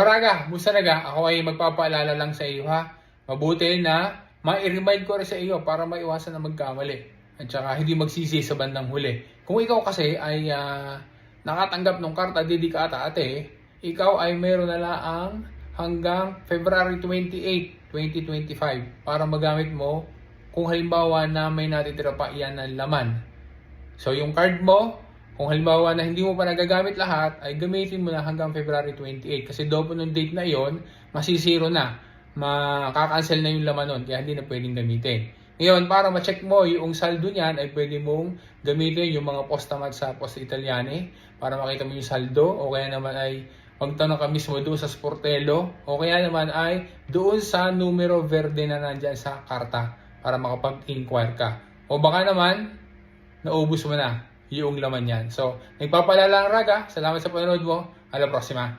Raga, musta Raga? Ako ay magpapaalala lang sa iyo ha. Mabuti na ma-remind ko rin sa iyo para maiwasan na magkamali. At saka hindi magsisi sa bandang huli. Kung ikaw kasi ay ah, nakatanggap ng karta dedikata ate, ikaw ay meron na laang hanggang February 28, 2025 para magamit mo kung halimbawa na may natitira pa iyan ng laman. So yung card mo, kung halimbawa na hindi mo pa nagagamit lahat, ay gamitin mo na hanggang February 28. Kasi dopo nung date na yon, masisiro na. Makakancel na yung laman nun, kaya hindi na pwedeng gamitin. Ngayon, para ma-check mo yung saldo niyan, ay pwede mong gamitin yung mga postamat sa Posta Italiane para makita mo yung saldo o kaya naman ay magtanong ka mismo doon sa Sportello o kaya naman ay doon sa numero verde na nandyan sa karta para makapag-inquire ka. O baka naman, naubos mo na yung laman yan. So, nagpapalala ang raga. Salamat sa panonood mo. Hasta la.